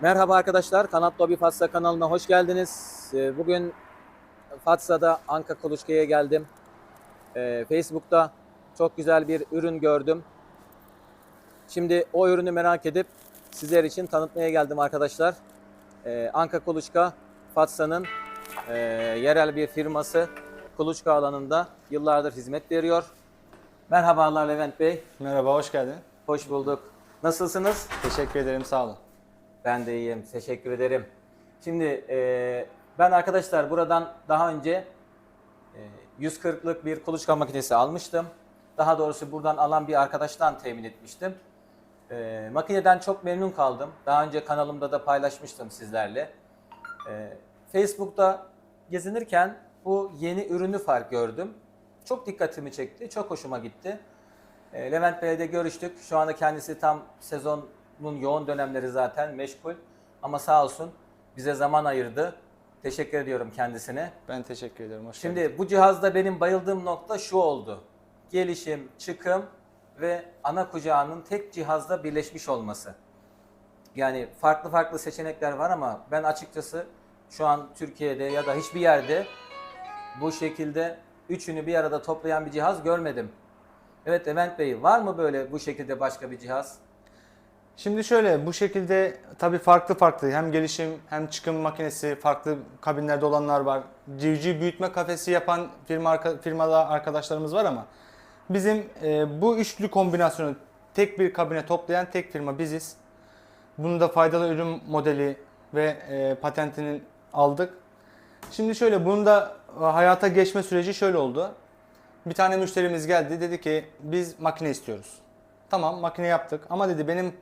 Merhaba arkadaşlar, Kanat Lobi Fatsa kanalına hoş geldiniz. Ee, Bugün Fatsa'da Anka Kuluçka'ya geldim. Ee, Facebook'ta çok güzel bir ürün gördüm. Şimdi o ürünü merak edip sizler için tanıtmaya geldim arkadaşlar. Ee, Anka Kuluçka, Fatsa'nın e, yerel bir firması. Kuluçka alanında yıllardır hizmet veriyor. Merhabalar Levent Bey, Merhaba, hoş geldin. hoş bulduk. Nasılsınız? Teşekkür ederim, sağ olun. Ben de iyiyim. Teşekkür ederim. Şimdi e, ben arkadaşlar buradan daha önce e, 140'lık bir kuluçka makinesi almıştım. Daha doğrusu buradan alan bir arkadaştan temin etmiştim. E, makineden çok memnun kaldım. Daha önce kanalımda da paylaşmıştım sizlerle. E, Facebook'ta gezinirken bu yeni ürünü fark gördüm. Çok dikkatimi çekti. Çok hoşuma gitti. E, Levent Bey'le de görüştük. Şu anda kendisi tam sezonun yoğun dönemleri zaten meşgul. Ama sağ olsun bize zaman ayırdı. Teşekkür ediyorum kendisine. Ben teşekkür ederim, hoş geldin. Şimdi bu cihazda benim bayıldığım nokta şu oldu. Gelişim, çıkım ve ana kucağının tek cihazda birleşmiş olması. Yani farklı farklı seçenekler var ama ben açıkçası şu an Türkiye'de ya da hiçbir yerde bu şekilde üçünü bir arada toplayan bir cihaz görmedim. Evet Levent Bey var mı böyle bu şekilde başka bir cihaz? Şimdi şöyle, bu şekilde tabii farklı farklı hem gelişim hem çıkım makinesi farklı kabinlerde olanlar var. Civciv büyütme kafesi yapan firma arka, arkadaşlarımız var ama bizim e, bu üçlü kombinasyonu tek bir kabine toplayan tek firma biziz. Bunu da faydalı ürün modeli ve e, patentini aldık. Şimdi şöyle bunun da e, hayata geçme süreci şöyle oldu. Bir tane müşterimiz geldi dedi ki biz makine istiyoruz. Tamam makine yaptık ama dedi benim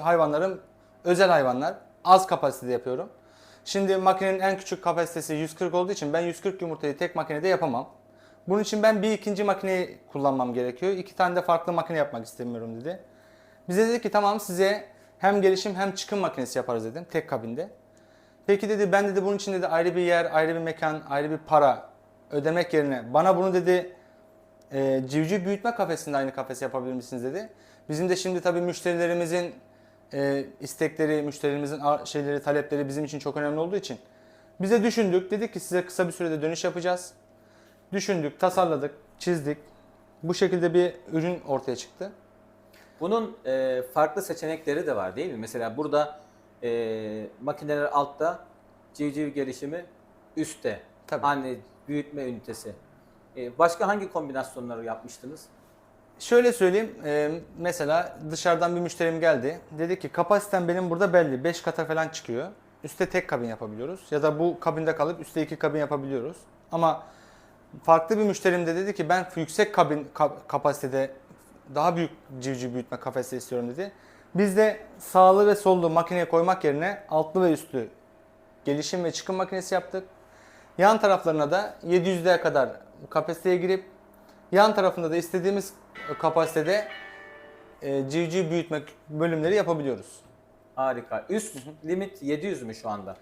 hayvanlarım özel hayvanlar. Az kapasitede yapıyorum. Şimdi makinenin en küçük kapasitesi 140 olduğu için ben 140 yumurtayı tek makinede yapamam. Bunun için ben bir ikinci makineyi kullanmam gerekiyor. İki tane de farklı makine yapmak istemiyorum dedi. Bize dedi ki tamam size hem gelişim hem çıkım makinesi yaparız dedim tek kabinde. Peki dedi ben dedi bunun için dedi ayrı bir yer, ayrı bir mekan, ayrı bir para ödemek yerine bana bunu dedi e, civciv büyütme kafesinde aynı kafesi yapabilir misiniz dedi. Bizim de şimdi tabii müşterilerimizin e, istekleri, müşterilerimizin şeyleri, talepleri bizim için çok önemli olduğu için bize düşündük. Dedik ki size kısa bir sürede dönüş yapacağız. Düşündük, tasarladık, çizdik. Bu şekilde bir ürün ortaya çıktı. Bunun e, farklı seçenekleri de var değil mi? Mesela burada e, makineler altta, civciv gelişimi üstte. Tabii. Anne büyütme ünitesi. E, başka hangi kombinasyonları yapmıştınız? Şöyle söyleyeyim, e, mesela dışarıdan bir müşterim geldi. Dedi ki kapasitem benim burada belli, 5 kata falan çıkıyor. Üste tek kabin yapabiliyoruz ya da bu kabinde kalıp üstte iki kabin yapabiliyoruz. Ama farklı bir müşterim de dedi ki ben yüksek kabin ka- kapasitede daha büyük civciv büyütme kafesi istiyorum dedi. Biz de sağlı ve sollu makineye koymak yerine altlı ve üstlü gelişim ve çıkım makinesi yaptık. Yan taraflarına da 700'lere kadar kapasiteye girip yan tarafında da istediğimiz kapasitede e, civciv büyütme bölümleri yapabiliyoruz. Harika. Üst limit 700 mü şu anda?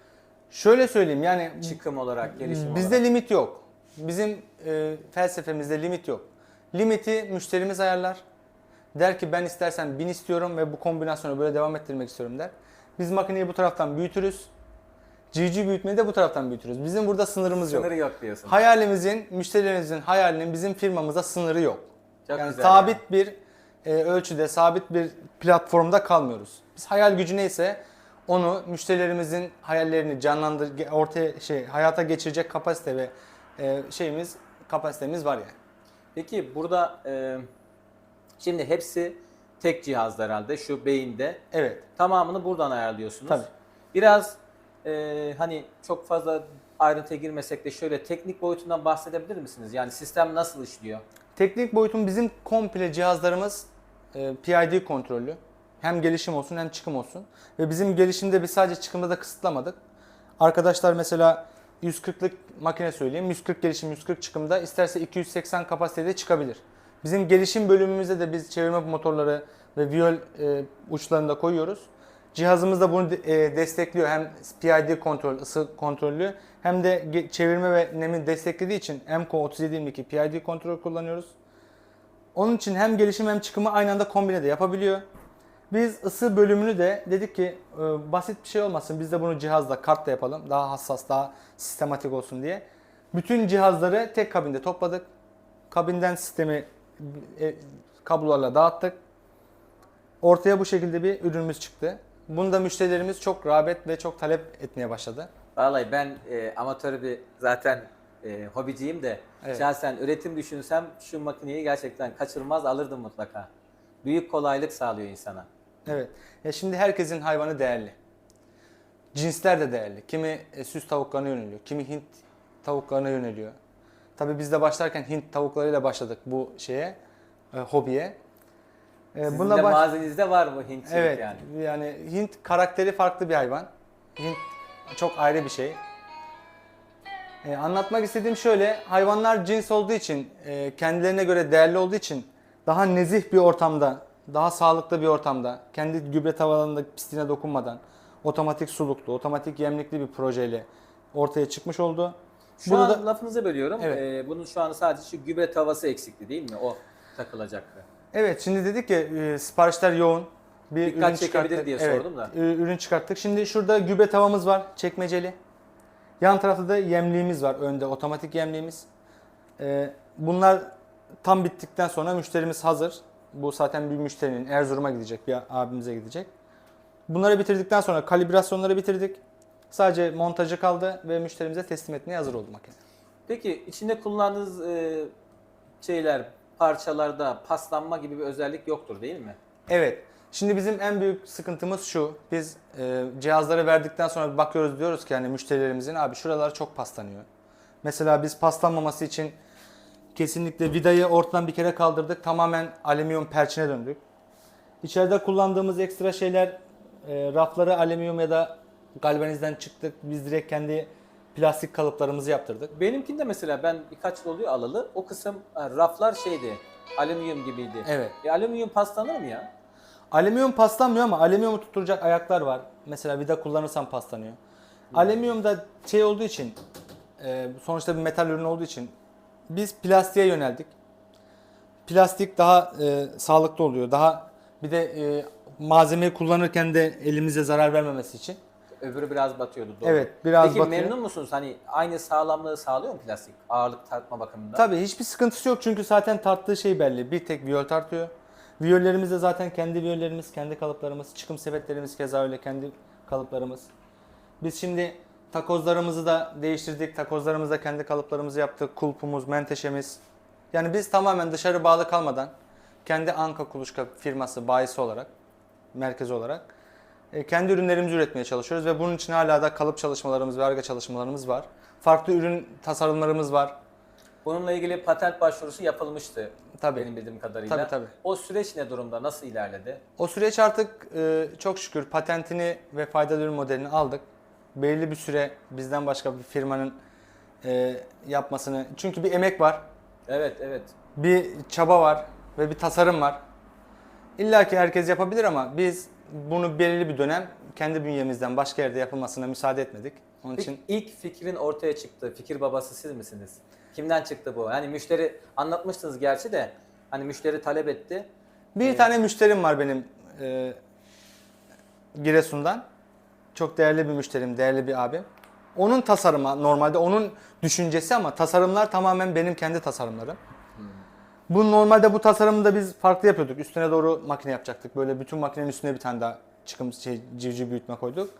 Şöyle söyleyeyim yani Çıkım olarak, gelişim bizde olarak. limit yok. Bizim e, felsefemizde limit yok. Limiti müşterimiz ayarlar. Der ki ben istersen 1000 istiyorum ve bu kombinasyonu böyle devam ettirmek istiyorum der. Biz makineyi bu taraftan büyütürüz. Civciv büyütmeyi de bu taraftan büyütürüz. Bizim burada sınırımız yok. Sınırı yok diyorsun. Hayalimizin, müşterilerimizin hayalinin bizim firmamıza sınırı yok. Çok yani güzel sabit ya. bir e, ölçüde, sabit bir platformda kalmıyoruz. Biz hayal gücü neyse onu müşterilerimizin hayallerini canlandır ortaya şey hayata geçirecek kapasite ve e, şeyimiz kapasitemiz var yani. Peki burada e, şimdi hepsi tek cihazlar herhalde şu beyinde. Evet. Tamamını buradan ayarlıyorsunuz. Tabii. Biraz e, hani çok fazla ayrıntıya girmesek de şöyle teknik boyutundan bahsedebilir misiniz? Yani sistem nasıl işliyor? Teknik boyutun bizim komple cihazlarımız e, PID kontrollü. Hem gelişim olsun hem çıkım olsun. Ve bizim gelişimde biz sadece çıkımda da kısıtlamadık. Arkadaşlar mesela 140'lık makine söyleyeyim. 140 gelişim 140 çıkımda isterse 280 kapasitede çıkabilir. Bizim gelişim bölümümüzde de biz çevirme motorları ve viyol e, uçlarını da koyuyoruz. Cihazımız da bunu e, destekliyor. Hem PID kontrol, ısı kontrollü hem de çevirme ve nemi desteklediği için MCO 3722 PID kontrol kullanıyoruz. Onun için hem gelişim hem çıkımı aynı anda kombine de yapabiliyor. Biz ısı bölümünü de dedik ki e, basit bir şey olmasın. Biz de bunu cihazla, kartla yapalım. Daha hassas, daha sistematik olsun diye. Bütün cihazları tek kabinde topladık. Kabinden sistemi e, kablolarla dağıttık. Ortaya bu şekilde bir ürünümüz çıktı. Bunu da müşterilerimiz çok rağbet ve çok talep etmeye başladı. Vallahi ben e, amatör bir zaten e, hobiciyim de Evet. şahsen üretim düşünsem şu makineyi gerçekten kaçırmaz alırdım mutlaka. Büyük kolaylık sağlıyor insana. Evet. Ya şimdi herkesin hayvanı değerli. Cinsler de değerli. Kimi e, süs tavuklarına yöneliyor, kimi Hint tavuklarına yöneliyor. Tabii biz de başlarken Hint tavuklarıyla başladık bu şeye, e, hobiye. E, Sizin bununla de baş- mazenizde var bu Hintçilik Evet. yani. Yani. Hint karakteri farklı bir hayvan. Hint çok ayrı bir şey. E, anlatmak istediğim şöyle, hayvanlar cins olduğu için, e, kendilerine göre değerli olduğu için daha nezih bir ortamda, daha sağlıklı bir ortamda, kendi gübre tavalarında pisliğine dokunmadan, otomatik suluklu, otomatik yemlikli bir projeyle ortaya çıkmış oldu. Şu Bunu an da- lafınızı bölüyorum. Evet. E, bunun şu an sadece şu gübre tavası eksikti değil mi? O takılacaktı. Evet şimdi dedik ki e, siparişler yoğun. Bir Dikkat ürün çekebilir çıkarttık. diye Evet, sordum da. e, ürün çıkarttık. Şimdi şurada gübre tavamız var çekmeceli. Yan tarafta da yemliğimiz var önde otomatik yemliğimiz. E, bunlar tam bittikten sonra müşterimiz hazır. Bu zaten bir müşterinin Erzurum'a gidecek bir abimize gidecek. Bunları bitirdikten sonra kalibrasyonları bitirdik. Sadece montajı kaldı ve müşterimize teslim etmeye hazır oldu makine. Peki içinde kullandığınız e, şeyler, parçalarda paslanma gibi bir özellik yoktur değil mi? Evet. Şimdi bizim en büyük sıkıntımız şu. Biz e, cihazları verdikten sonra bakıyoruz diyoruz ki hani müşterilerimizin abi şuralar çok paslanıyor. Mesela biz paslanmaması için kesinlikle vidayı ortadan bir kere kaldırdık. Tamamen alüminyum perçine döndük. İçeride kullandığımız ekstra şeyler e, rafları alüminyum ya da galvanizden çıktık. Biz direkt kendi plastik kalıplarımızı yaptırdık. Benimkinde mesela ben birkaç yıl oluyor alalı. O kısım ha, raflar şeydi. Alüminyum gibiydi. Evet. E, alüminyum paslanır mı ya? Alüminyum paslanmıyor ama alüminyumu tutturacak ayaklar var. Mesela vida kullanırsan paslanıyor. Alüminyum da şey olduğu için e, sonuçta bir metal ürün olduğu için biz plastiğe yöneldik. Plastik daha e, sağlıklı oluyor. Daha bir de e, malzemeyi kullanırken de elimize zarar vermemesi için. Öbürü biraz batıyordu. Doğru. Evet, biraz Peki batıyor. memnun musunuz? Hani aynı sağlamlığı sağlıyor mu plastik? Ağırlık tartma bakımından. Tabii hiçbir sıkıntısı yok çünkü zaten tarttığı şey belli. Bir tek viyol tartıyor. Viyollerimiz de zaten kendi viyollerimiz, kendi kalıplarımız. Çıkım sepetlerimiz keza öyle kendi kalıplarımız. Biz şimdi takozlarımızı da değiştirdik. Takozlarımızı da kendi kalıplarımızı yaptık. Kulpumuz, menteşemiz. Yani biz tamamen dışarı bağlı kalmadan kendi Anka Kuluçka firması bayisi olarak, merkezi olarak kendi ürünlerimizi üretmeye çalışıyoruz ve bunun için hala da kalıp çalışmalarımız ve arge çalışmalarımız var. Farklı ürün tasarımlarımız var. Bununla ilgili patent başvurusu yapılmıştı. Tabii. Benim bildiğim kadarıyla. Tabii, tabii. O süreç ne durumda? Nasıl ilerledi? O süreç artık e, çok şükür patentini ve faydalı ürün modelini aldık. Belirli bir süre bizden başka bir firmanın e, yapmasını. Çünkü bir emek var, Evet, evet. bir çaba var ve bir tasarım var. İlla ki herkes yapabilir ama biz bunu belirli bir dönem kendi bünyemizden başka yerde yapılmasına müsaade etmedik. Onun Peki için ilk fikrin ortaya çıktığı fikir babası siz misiniz? Kimden çıktı bu? Hani müşteri anlatmıştınız gerçi de hani müşteri talep etti. bir tane müşterim var benim e, Giresun'dan. Çok değerli bir müşterim, değerli bir abim. Onun tasarımı normalde onun düşüncesi ama tasarımlar tamamen benim kendi tasarımlarım. Bu normalde bu tasarımı da biz farklı yapıyorduk. Üstüne doğru makine yapacaktık. Böyle bütün makinenin üstüne bir tane daha çıkım şey, civciv büyütme koyduk.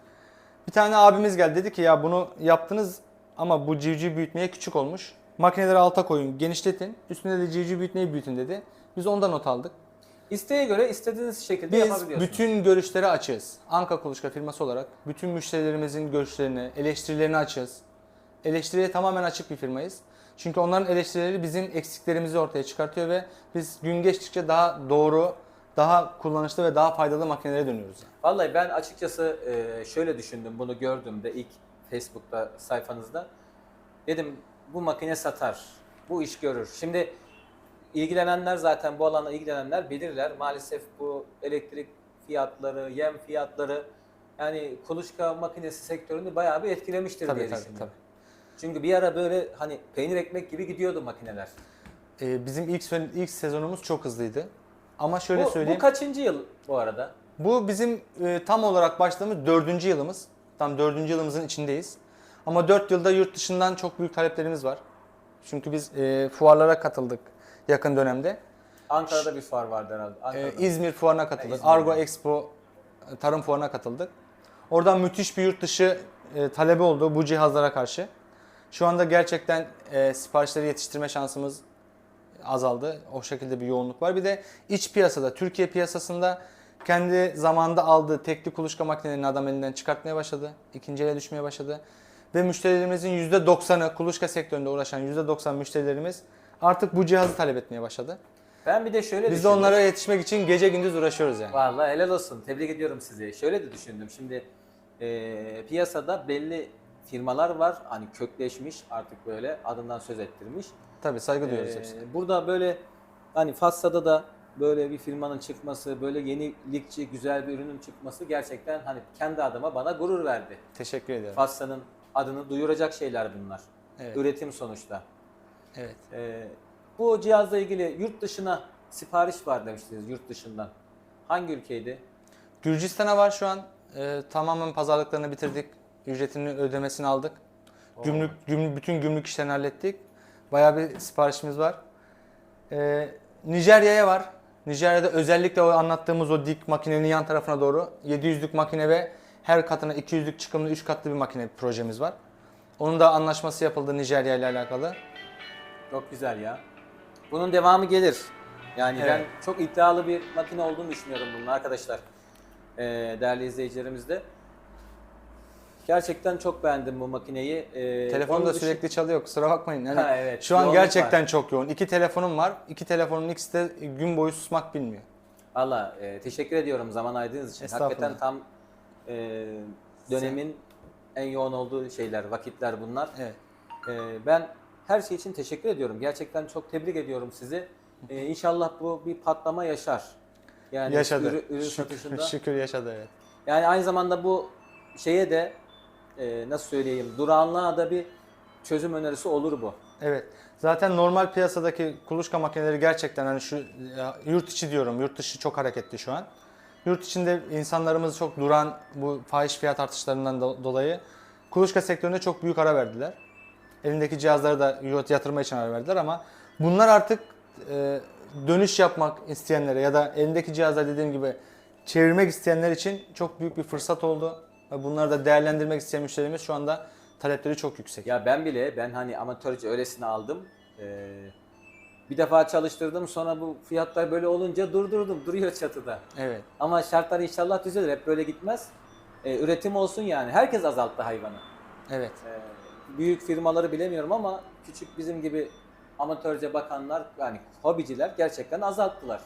Bir tane abimiz geldi dedi ki ya bunu yaptınız ama bu civciv büyütmeye küçük olmuş. Makineleri alta koyun, genişletin. Üstüne de civciv büyütmeyi büyütün dedi. Biz ondan not aldık. İsteğe göre istediğiniz şekilde Biz yapabiliyorsunuz. bütün görüşlere açığız. Anka Kuluçka firması olarak bütün müşterilerimizin görüşlerini, eleştirilerini açığız. Eleştiriye tamamen açık bir firmayız. Çünkü onların eleştirileri bizim eksiklerimizi ortaya çıkartıyor ve biz gün geçtikçe daha doğru, daha kullanışlı ve daha faydalı makinelere dönüyoruz. Vallahi ben açıkçası e, şöyle düşündüm bunu gördüğümde ilk Facebook'ta sayfanızda. Dedim bu makine satar. Bu iş görür. Şimdi ilgilenenler zaten bu alana ilgilenenler bilirler. Maalesef bu elektrik fiyatları, yem fiyatları yani kuluçka makinesi sektörünü bayağı bir etkilemiştir Tabii, diye tabii, düşünüyorum. tabii. Çünkü bir ara böyle hani peynir ekmek gibi gidiyordu makineler. Ee, bizim ilk ilk sezonumuz çok hızlıydı. Ama şöyle bu, söyleyeyim. bu kaçıncı yıl bu arada? Bu bizim e, tam olarak başladığımız dördüncü yılımız. Tam dördüncü yılımızın içindeyiz. Ama dört yılda yurt dışından çok büyük taleplerimiz var. Çünkü biz e, fuarlara katıldık yakın dönemde. Ankara'da bir fuar vardı herhalde. Ee, Ankara'da. İzmir fuarına katıldık. İzmir'de. Argo Expo e, tarım fuarına katıldık. Oradan müthiş bir yurt dışı e, talebi oldu bu cihazlara karşı. Şu anda gerçekten e, siparişleri yetiştirme şansımız azaldı. O şekilde bir yoğunluk var. Bir de iç piyasada, Türkiye piyasasında kendi zamanında aldığı tekli kuluçka makinelerini adam elinden çıkartmaya başladı. İkinci ele düşmeye başladı. Ve müşterilerimizin %90'ı, kuluçka sektöründe uğraşan %90 müşterilerimiz artık bu cihazı talep etmeye başladı. Ben bir de şöyle Biz de düşündüm. onlara yetişmek için gece gündüz uğraşıyoruz yani. Vallahi helal olsun. Tebrik ediyorum sizi. Şöyle de düşündüm. Şimdi e, piyasada belli firmalar var. Hani kökleşmiş artık böyle adından söz ettirmiş. Tabii saygı duyuyoruz Ee, hepsine. burada böyle hani Fassa'da da böyle bir firmanın çıkması, böyle yenilikçi güzel bir ürünün çıkması gerçekten hani kendi adıma bana gurur verdi. Teşekkür ederim. Fassa'nın adını duyuracak şeyler bunlar. Evet. Üretim sonuçta. Evet. Ee, bu cihazla ilgili yurt dışına sipariş var demiştiniz yurt dışından. Hangi ülkeydi? Gürcistan'a var şu an. Ee, tamamen pazarlıklarını bitirdik. Ücretini ödemesini aldık. Gümrük, gümrük bütün gümrük işlerini hallettik. Bayağı bir siparişimiz var. Ee, Nijerya'ya var. Nijerya'da özellikle o anlattığımız o dik makinenin yan tarafına doğru 700'lük makine ve her katına 200'lük çıkımlı 3 katlı bir makine projemiz var. Onun da anlaşması yapıldı Nijerya ile alakalı. Çok güzel ya. Bunun devamı gelir. Yani Evet. ben çok iddialı bir makine olduğunu düşünüyorum bunun arkadaşlar. Ee, değerli izleyicilerimiz de. Gerçekten çok beğendim bu makineyi. Ee, Telefon da sürekli çalıyor kusura bakmayın. Yani Ha, evet, Şu an yoğunluk gerçekten çok yoğun. İki telefonum var. İki telefonun ikisi de gün boyu susmak bilmiyor. Valla e, teşekkür ediyorum zaman ayırdığınız için. Estağfurullah. Hakikaten tam e, dönemin en yoğun olduğu şeyler, vakitler bunlar. Evet. E, ben her şey için teşekkür ediyorum. Gerçekten çok tebrik ediyorum sizi. E, inşallah bu bir patlama yaşar. Yani yaşadı. ürün, ürün şükür, satışında. şükür yaşadı evet. Yani aynı zamanda bu şeye de e, nasıl söyleyeyim durağanlığa da bir çözüm önerisi olur bu. Evet. Zaten normal piyasadaki kuluçka makineleri gerçekten hani şu yurt içi diyorum. Yurt dışı çok hareketli şu an. Yurt içinde insanlarımız çok duran bu fahiş fiyat artışlarından do- dolayı kuluçka sektörüne çok büyük ara verdiler. Elindeki cihazları da yatırma için ara verdiler ama bunlar artık e, dönüş yapmak isteyenlere ya da elindeki cihazlar dediğim gibi çevirmek isteyenler için çok büyük bir fırsat oldu. Ve bunları da değerlendirmek isteyen müşterimiz şu anda talepleri çok yüksek. Ya ben bile ben hani amatörce öylesine aldım. Ee, bir defa çalıştırdım sonra bu fiyatlar böyle olunca durdurdum. Duruyor çatıda. Evet. Ama şartlar inşallah düzelir. Hep böyle gitmez. Ee, üretim olsun yani. Herkes azalttı hayvanı. Evet. Ee, büyük firmaları bilemiyorum ama küçük bizim gibi amatörce bakanlar yani hobiciler gerçekten azalttılar.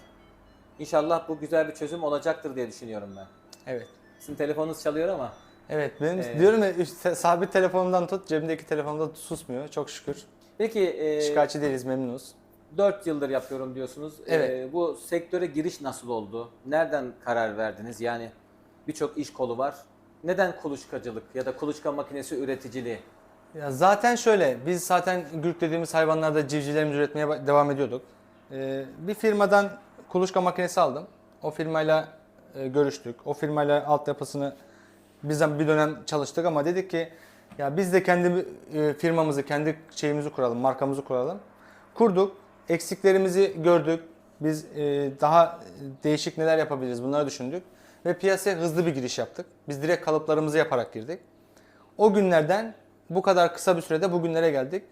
İnşallah bu güzel bir çözüm olacaktır diye düşünüyorum ben. Evet. Sizin telefonunuz çalıyor ama. Evet benim Ee, diyorum ya işte sabit telefonumdan tut cebimdeki telefonumda susmuyor çok şükür. Peki e, Şikayetçi değiliz memnunuz. 4 yıldır yapıyorum diyorsunuz. Evet. Ee, bu sektöre giriş nasıl oldu? Nereden karar verdiniz? Yani birçok iş kolu var. Neden kuluçkacılık ya da kuluçka makinesi üreticiliği? Ya zaten şöyle biz zaten gürk dediğimiz hayvanlarda civcivlerimizi üretmeye devam ediyorduk. Ee, bir firmadan kuluçka makinesi aldım. O firmayla e, görüştük. O firmayla altyapısını bizden bir dönem çalıştık ama dedik ki ya biz de kendi e, firmamızı, kendi şeyimizi kuralım, markamızı kuralım. Kurduk. Eksiklerimizi gördük. Biz e, daha değişik neler yapabiliriz bunları düşündük. Ve piyasaya hızlı bir giriş yaptık. Biz direkt kalıplarımızı yaparak girdik. O günlerden bu kadar kısa bir sürede bugünlere geldik.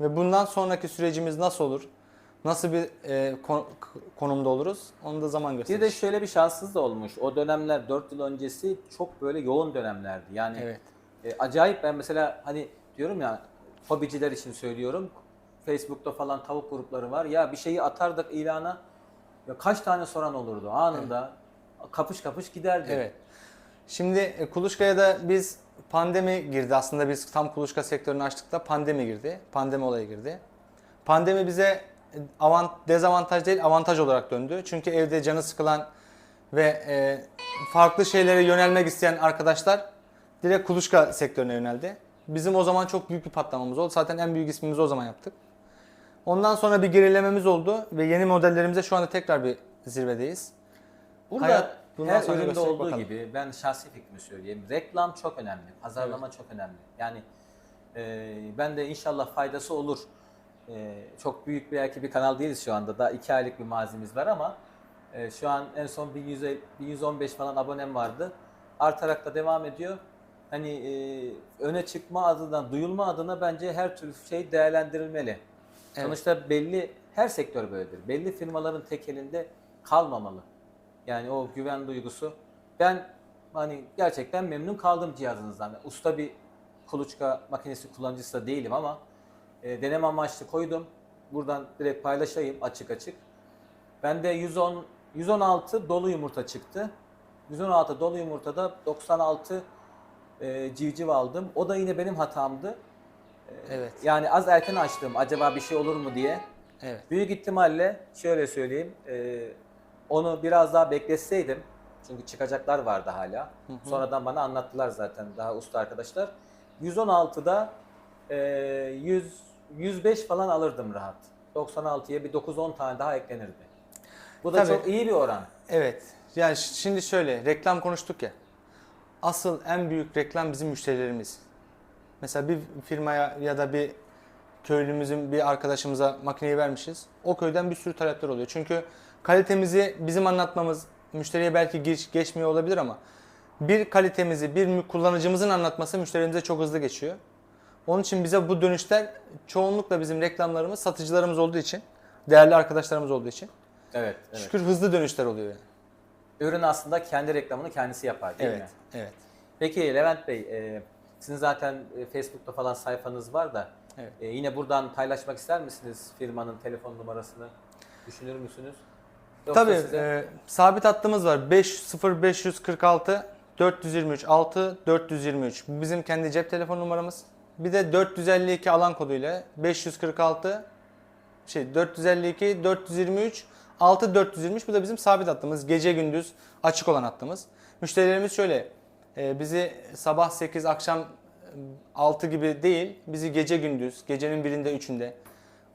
Ve bundan sonraki sürecimiz nasıl olur? Nasıl bir e, kon- konumda oluruz? Onu da zaman Bir gösterecek. de şöyle bir şanssız da olmuş. O dönemler 4 yıl öncesi çok böyle yoğun dönemlerdi. Yani Evet. e, acayip ben mesela hani diyorum ya hobiciler için söylüyorum. Facebook'ta falan tavuk grupları var. Ya bir şeyi atardık ilana ya kaç tane soran olurdu anında. Kapış kapış giderdi. Evet. Şimdi e, kuluçkaya da biz pandemi girdi. Aslında biz tam kuluçka sektörünü açtıkta pandemi girdi. Pandemi olayı girdi. Pandemi bize avant, dezavantaj değil avantaj olarak döndü. Çünkü evde canı sıkılan ve e, farklı şeylere yönelmek isteyen arkadaşlar direkt kuluçka sektörüne yöneldi. Bizim o zaman çok büyük bir patlamamız oldu. Zaten en büyük ismimizi o zaman yaptık. Ondan sonra bir gerilememiz oldu ve yeni modellerimize şu anda tekrar bir zirvedeyiz. Burada Hayat- Bundan Her sonra üründe olduğu bakalım. gibi ben şahsi fikrimi söyleyeyim. Reklam çok önemli. Pazarlama çok önemli. Yani e, ben de inşallah faydası olur. E, çok büyük bir belki bir kanal değiliz şu anda. Daha iki aylık bir mazimiz var ama e, şu an en son 1100, 1115 falan abonem vardı. Artarak da devam ediyor. Hani e, öne çıkma adına, duyulma adına bence her türlü şey değerlendirilmeli. Evet. Sonuçta belli, her sektör böyledir. Belli firmaların tek elinde kalmamalı. Yani o güven duygusu. Ben hani gerçekten memnun kaldım cihazınızdan. Usta bir kuluçka makinesi kullanıcısı da değilim ama e, deneme amaçlı koydum. Buradan direkt paylaşayım açık açık. Bende 110 116 dolu yumurta çıktı. 116 dolu yumurtada 96 e, civciv aldım. O da yine benim hatamdı. Evet. Yani az erken açtım acaba bir şey olur mu diye. Evet. Büyük ihtimalle şöyle söyleyeyim, e, onu biraz daha bekletseydim, çünkü çıkacaklar vardı hala. Sonradan bana anlattılar zaten daha usta arkadaşlar. 116'da e, 100, 105 falan alırdım rahat. 96'ya bir 9-10 tane daha eklenirdi. Bu da Tabii. çok iyi bir oran. Evet. Yani şimdi şöyle reklam konuştuk ya. Asıl en büyük reklam bizim müşterilerimiz. Mesela bir firmaya ya da bir köylümüzün bir arkadaşımıza makineyi vermişiz. O köyden bir sürü talepler oluyor. Çünkü kalitemizi bizim anlatmamız müşteriye belki geç, geçmiyor olabilir ama bir kalitemizi bir kullanıcımızın anlatması müşterimize çok hızlı geçiyor. Onun için bize bu dönüşler çoğunlukla bizim reklamlarımız satıcılarımız olduğu için, değerli arkadaşlarımız olduğu için Evet, evet. şükür hızlı dönüşler oluyor yani. Ürün aslında kendi reklamını kendisi yapar değil Evet, mi? evet. Peki Levent Bey, e, sizin zaten e, Facebook'ta falan sayfanız var da Evet. e, yine buradan paylaşmak ister misiniz firmanın telefon numarasını? Düşünür müsünüz? Yoksa Tabii size- e, sabit hattımız var. 50546 423 6 423. Bu bizim kendi cep telefon numaramız. Bir de 452 alan koduyla 546 şey 452 423 6 423 bu da bizim sabit hattımız. Gece gündüz açık olan hattımız. Müşterilerimiz şöyle e, bizi sabah 8 akşam 6 gibi değil bizi gece gündüz gecenin birinde üçünde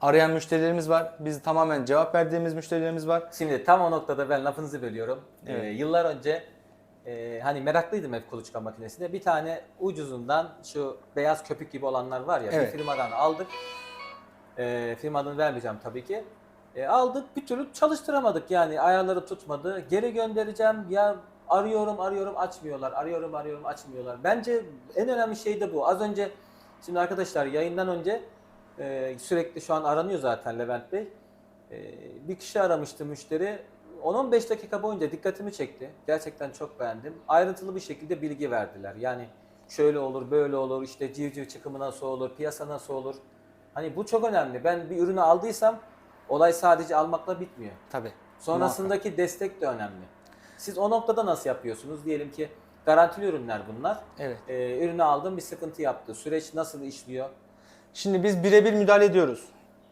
arayan müşterilerimiz var. Biz tamamen cevap verdiğimiz müşterilerimiz var. Şimdi tam o noktada ben lafınızı bölüyorum. Evet. Ee, yıllar önce e, hani meraklıydım hep kuluçka makinesine. Bir tane ucuzundan şu beyaz köpük gibi olanlar var ya Evet. bir firmadan aldık. E, firma adını vermeyeceğim tabii ki. E, aldık bir türlü çalıştıramadık yani ayarları tutmadı. Geri göndereceğim ya arıyorum arıyorum açmıyorlar. Arıyorum arıyorum açmıyorlar. Bence en önemli şey de bu. Az önce şimdi arkadaşlar yayından önce e, sürekli şu an aranıyor zaten Levent Bey. Ee, bir kişi aramıştı müşteri. 10-15 dakika boyunca dikkatimi çekti. Gerçekten çok beğendim. Ayrıntılı bir şekilde bilgi verdiler. Yani şöyle olur, böyle olur, işte civciv çıkımı nasıl olur, piyasa nasıl olur. Hani bu çok önemli. Ben bir ürünü aldıysam olay sadece almakla bitmiyor. Tabii. Sonrasındaki destek de önemli. Siz o noktada nasıl yapıyorsunuz? Diyelim ki garantili ürünler bunlar. Evet. Ee, ürünü aldım bir sıkıntı yaptı. Süreç nasıl işliyor? Şimdi biz birebir müdahale ediyoruz.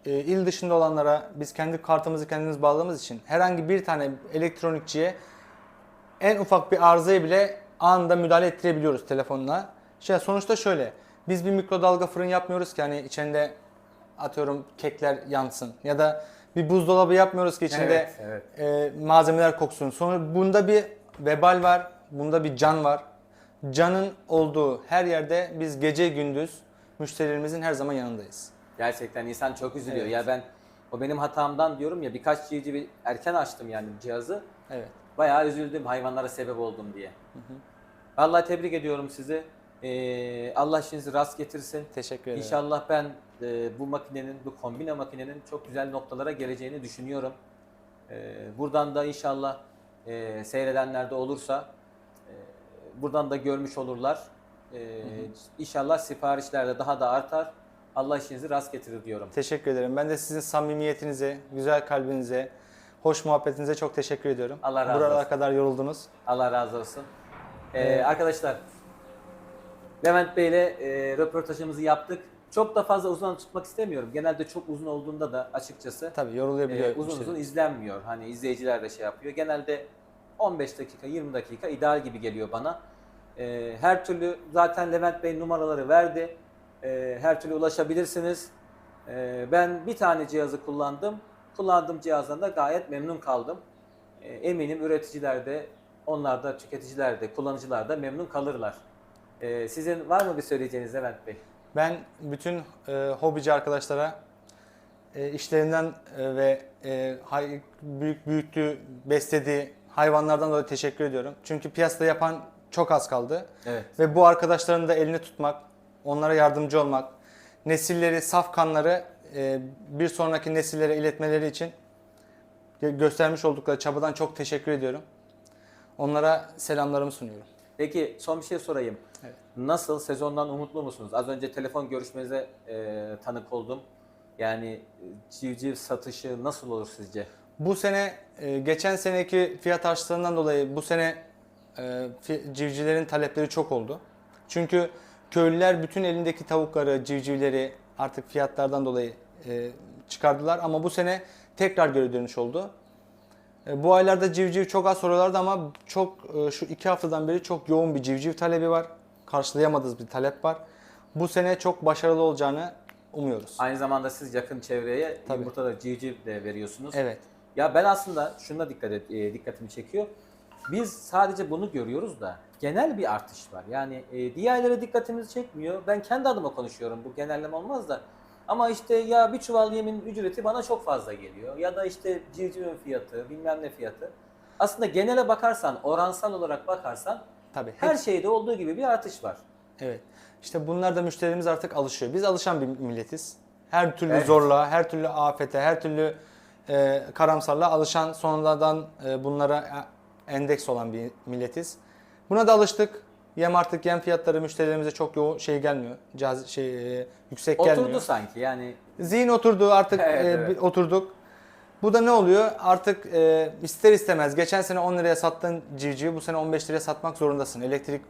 Ee, il dışında olanlara biz kendi kartımızı kendimiz bağladığımız için herhangi bir tane elektronikçiye en ufak bir arızaya bile anında müdahale ettirebiliyoruz telefonla. Şey, sonuçta şöyle, biz bir mikrodalga fırın yapmıyoruz ki hani içinde atıyorum kekler yansın ya da bir buzdolabı yapmıyoruz ki içinde Evet, e, malzemeler koksun. Sonra bunda bir vebal var, bunda bir can var. Canın olduğu her yerde biz gece gündüz müşterilerimizin her zaman yanındayız. Gerçekten insan çok üzülüyor. Evet. Ya ben o benim hatamdan diyorum ya birkaç civcivi erken açtım yani cihazı. Evet. Bayağı üzüldüm hayvanlara sebep oldum diye. Vallahi tebrik ediyorum sizi. Ee, Allah işinizi rast getirsin. Teşekkür ederim. İnşallah ben e, bu makinenin, bu kombine makinenin çok güzel noktalara geleceğini düşünüyorum. Ee, buradan da inşallah e, seyredenler de olursa e, buradan da görmüş olurlar. Ee, İnşallah siparişler de daha da artar. Allah işinizi rast getirir diyorum. Teşekkür ederim. Ben de sizin samimiyetinize, güzel kalbinize, hoş muhabbetinize çok teşekkür ediyorum. Allah razı Buralara olsun. kadar yoruldunuz. Allah razı olsun. Ee, Evet. Arkadaşlar, Levent Bey ile e, röportajımızı yaptık. Çok da fazla uzun tutmak istemiyorum. Genelde çok uzun olduğunda da açıkçası Tabii yorulabiliyor. e, uzun uzun izlenmiyor. Hani izleyiciler de şey yapıyor. Genelde 15 dakika, 20 dakika ideal gibi geliyor bana. E, her türlü zaten Levent Bey numaraları verdi. E, her türlü ulaşabilirsiniz. E, ben bir tane cihazı kullandım. Kullandığım cihazdan da gayet memnun kaldım. E, eminim üreticiler de onlar da tüketiciler de kullanıcılar da memnun kalırlar. E, sizin var mı bir söyleyeceğiniz Levent Bey? Ben bütün e, hobici arkadaşlara e, işlerinden e, ve e, hay- büyük büyüttüğü, beslediği hayvanlardan dolayı teşekkür ediyorum. Çünkü piyasada yapan çok az kaldı. Evet. Ve bu arkadaşların da elini tutmak, onlara yardımcı olmak, nesilleri, saf kanları e, bir sonraki nesillere iletmeleri için gö- göstermiş oldukları çabadan çok teşekkür ediyorum. Onlara selamlarımı sunuyorum. Peki son bir şey sorayım. Evet. Nasıl sezondan umutlu musunuz? Az önce telefon görüşmenize e, tanık oldum. Yani e, civciv satışı nasıl olur sizce? Bu sene e, geçen seneki fiyat artışlarından dolayı bu sene e, civcivlerin talepleri çok oldu. Çünkü köylüler bütün elindeki tavukları, civcivleri artık fiyatlardan dolayı e, çıkardılar ama bu sene tekrar geri dönüş oldu. E, Bu aylarda civciv çok az soruyorlardı ama çok e, şu iki haftadan beri çok yoğun bir civciv talebi var. Karşılayamadığımız bir talep var. Bu sene çok başarılı olacağını umuyoruz. Aynı zamanda siz yakın çevreye Tabii. yumurta da civciv de veriyorsunuz. Evet. Ya ben aslında şuna dikkat et, e, dikkatimi çekiyor. Biz sadece bunu görüyoruz da genel bir artış var. Yani e, diğerlere dikkatimizi çekmiyor. Ben kendi adıma konuşuyorum. Bu genelleme olmaz da. Ama işte ya bir çuval yemin ücreti bana çok fazla geliyor. Ya da işte civcivin fiyatı, bilmem ne fiyatı. Aslında genele bakarsan, oransal olarak bakarsan Tabii. her şeyde olduğu gibi bir artış var. Evet. İşte bunlar da müşterimiz artık alışıyor. Biz alışan bir milletiz. Her türlü Evet. zorluğa, her türlü afete, her türlü e, karamsarlığa alışan, sonradan e, bunlara endeks olan bir milletiz. Buna da alıştık. Yem artık yem fiyatları müşterilerimize çok yoğun şey gelmiyor. Caz şey e, yüksek Oturdu gelmiyor. sanki yani. Zihin oturdu artık Evet, e, evet. oturduk. Bu da ne oluyor? Artık e, ister istemez geçen sene 10 liraya sattığın civcivi bu sene 15 liraya satmak zorundasın. Elektrik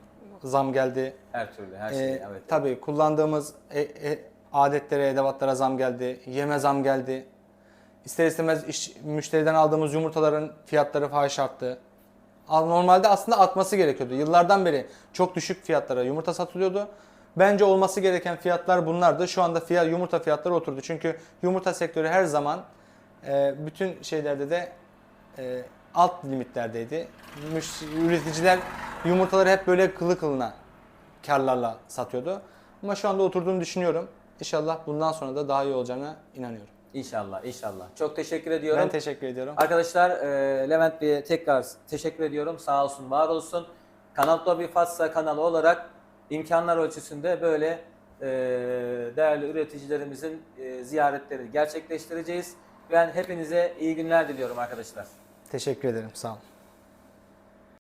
zam geldi. Her türlü, her Ee, şey. evet. Tabii kullandığımız e, e, adetlere, edevatlara zam geldi, yeme zam geldi. İster istemez iş, müşteriden aldığımız yumurtaların fiyatları fahiş arttı. Al- Normalde aslında atması gerekiyordu. Yıllardan beri çok düşük fiyatlara yumurta satılıyordu. Bence olması gereken fiyatlar bunlardı. Şu anda fiyat, yumurta fiyatları oturdu. Çünkü yumurta sektörü her zaman e, bütün şeylerde de e, alt limitlerdeydi. Üreticiler yumurtaları hep böyle kılı kılına karlarla satıyordu. Ama şu anda oturduğunu düşünüyorum. İnşallah bundan sonra da daha iyi olacağına inanıyorum. İnşallah, inşallah. Çok teşekkür ediyorum. Ben teşekkür ediyorum. Arkadaşlar e, Levent Bey'e tekrar teşekkür ediyorum. Sağ olsun, var olsun. Kanal Dobi Fatsa kanalı olarak imkanlar ölçüsünde böyle e, değerli üreticilerimizin e, ziyaretlerini gerçekleştireceğiz. Ben hepinize iyi günler diliyorum arkadaşlar. Teşekkür ederim. Sağ olun.